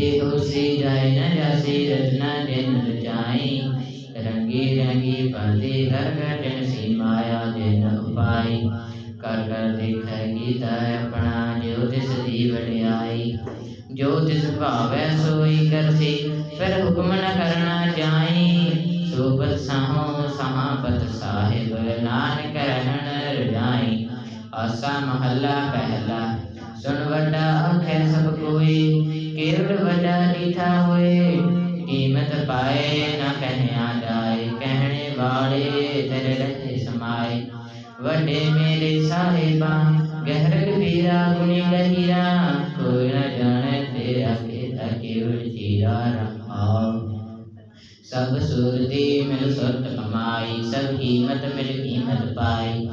ਵੇ ਹੋਸੀ ਜਾਇ ਨ ਜਾਸੀ ਰਤਨਾ ਦਿਨ ਰਚਾਈ ਰੰਗੀ ਰੰਗੀ ਭੰਦੀ ਕਰ ਘਟਨ ਸੀ ਮਾਇਆ ਦੇ ਨ ਉਪਾਈ ਕਰ ਕਰ ਦੇਖੈ ਗੀਤਾ ਆਪਣਾ, ਜੋ ਤਿਸ ਦੀ ਵਡਿਆਈ। ਜੋ ਤਿਸ ਭਾਵੈ ਸੋਈ ਕਰਸੀ, ਫਿਰ ਹੁਕਮ ਨ ਕਰਨਾ ਚਾਹੀ ਸੋਬਤ ਸਾਹੋ ਸਹਾਪਤ ਸਾਹਿਬ, ਨਾਨਕ ਰਹਿਣ ਰਜਾਈ। ਆਸਾ ਮਹੱਲਾ ਪਹਿਲਾ, ਸੁਣ ਵੱਡਾ ਆਖੇ ਸਭ ਕੋਈ ကိရဝဒတိထဝေဣမတပိုင်နခဏယတိုင်ကဟဏိဘာရိတရတတိစမိုင်ဝတေမေရိသာဟေပံဂဟရကပိရာဂုဏိလဟိရာကိုရဒဏတေအကိတကိဝတိရာရမော ਸਭ ਸੁਰਤੀ ਮਿਲ ਸੁਰਤ ਕਮਾਈ ਸਭ ਕੀਮਤ ਮਿਲ ਕੀਮਤ ਪਾਈ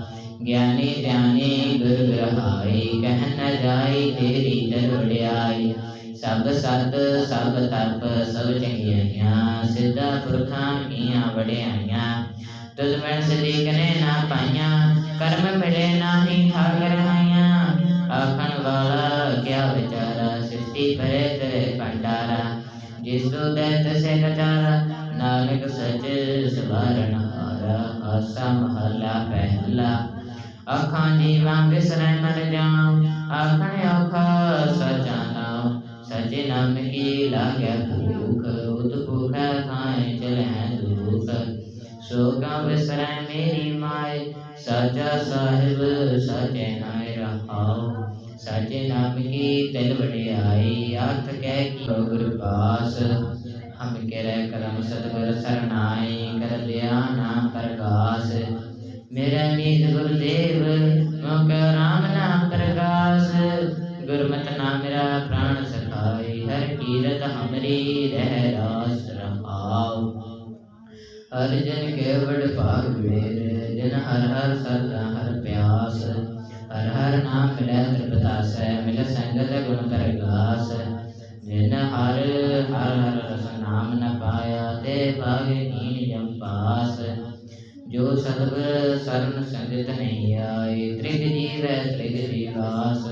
ਗਿਆਨੀ ਧਿਆਨੀ ਗੁਰ ਗ੍ਰਹਾਈ ਕਹਿ ਨ ਜਾਈ ਤੇਰੀ ਦਰੜਿਆਈ ਸਭ ਸਤ ਸਭ ਤਪ ਸਭ ਚੰਗਿਆਈਆਂ, ਸਿੱਧਾ ਪੁਰਖਾਂ ਕੀਆਂ ਵਡਿਆਈਆਂ। ਤੁਧ ਮੈਂ ਸਦੀਕ ਨੇ ਨਾ ਪਾਈਆਂ, ਕਰਮ ਮਿਲੇ ਨਾਹੀ ਠਾਕਰ ਹਾਈਆਂ ਆਖਣ ਵਾਲਾ ਕਿਆ ਵਿਚਾਰਾ ਸਿਫਤੀ ਪਰੇ ਤੇ ਭੰਡਾਰਾ। ਜਿਸ ਤੋਂ ਦੈਤ ਸੇ ਕਚਾਰਾ ਨਾਨਕ ਸਚ ਸਵਾਰਨ ਹਾਰਾ, ਆਸਾ ਮਹਲਾ ਪਹਿਲਾ। ਆਖਾਂ ਜੀਵਾਂ ਬਿਸਰੈ ਮਰ ਜਾਉ ਆਖਣ ਸਾਚਾ ਸਾਹਿਬ, ਸਾਚੇ ਨਾਇ ਰਹਾਉ ਸਾਚੇ ਨਾਮ ਕੀ ਤਿਲ ਵਡਿਆਈ ਅਰਥ ਕਹਿ ਕੀ ਗੁਰ ਪਾਸ। ਹਮ ਕਿਰੈ ਕਰਮ ਸਤਿਗੁਰ ਸਰਨਾਈ ਕਰ ਦਿਆ ਨਾਮ ਪ੍ਰਗਾਸ। ਮੇਰਾ ਨੀਤ ਗੁਰਦੇਵ ਮੁਖ ਰਾਮ ਨਾਮ ਪ੍ਰਗਾਸ। ਗੁਰਮਤਿ ਨਾਮ ਮੇਰਾ ਪ੍ਰਾਣ ਸਖਾਈ, ਹਰ ਕੀਰਤ ਹਮਰੀ ਰਹਿ ਰਾਸ ਰਹਾਉ। ਹਰ ਜਨ ਕੇਵੜ ਭਾਗ ਮੇਰੇ ਜਨ ਹਰ ਹਰ ਸਰਦਾ ਹਰ ਪਿਆਸ, ਹਰ ਹਰ ਨਾਮ ਮਿਲੈ ਤ੍ਰਿਪਤਾਸੈ, ਮਿਲ ਸੰਗਤ ਗੁਣ ਪ੍ਰਗਾਸ ਜਿਨ ਹਰ ਹਰ ਹਰ ਰਸ ਨਾਮ ਨ ਪਾਇਆ ਤੇ ਭਾਗ ਹੀਨ ਜਮ ਪਾਸ। ਜੋ ਸਤਿਗੁਰ ਸਰਨ ਸੰਗਤ ਨਹੀਂ ਆਏ, ਤ੍ਰਿਗ ਜੀਵੈ ਤ੍ਰਿਗ ਜੀਵਾਸ।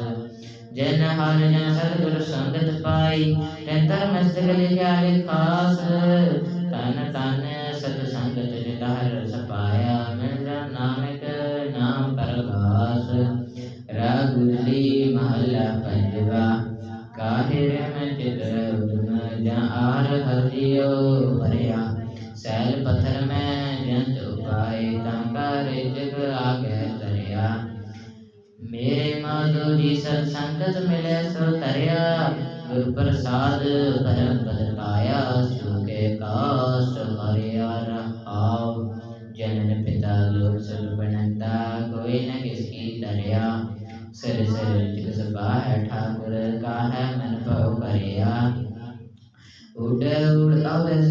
ਜਨ ਹਰ ਜਨ ਸਤਿਗੁਰ ਸੰਗਤ ਪਾਈ ਤੈਤਰ ਮਸਤਕ ਲਿਖਿਆ ਲਿਖਾਸ ਤਨ ਤਨ ਸਤ ਰਾਗੁਲੀ ਮਹਲਾ ਪੰਜਵਾ। ਕਾਹੇ ਰਹਿ ਚਿਤ ਉਦਮ ਜਾਂ ਆਰ ਹਰਿਓ ਭਰਿਆ। ਸੈਲ ਪਥਰ ਮੈਂ ਜੰਤ ਉਪਾਏ, ਤਾਂ ਕਰ ਜਗ ਆਗੇ ਤਰਿਆ ਮੇਰੇ ਮਾਧੋ ਜੀ ਸਤ ਸੰਗਤ ਮਿਲੇ, ਸੋ ਤਰਿਆ ਗੁਰ ਪ੍ਰਸਾਦ ਪਰਮ ਪਦ ਠਾਕੁਰ ਕਾ ਹੈ ਮਨ ਭਉ ਕਰਿਆ ਉਡ ਉਡ ਅਵਸ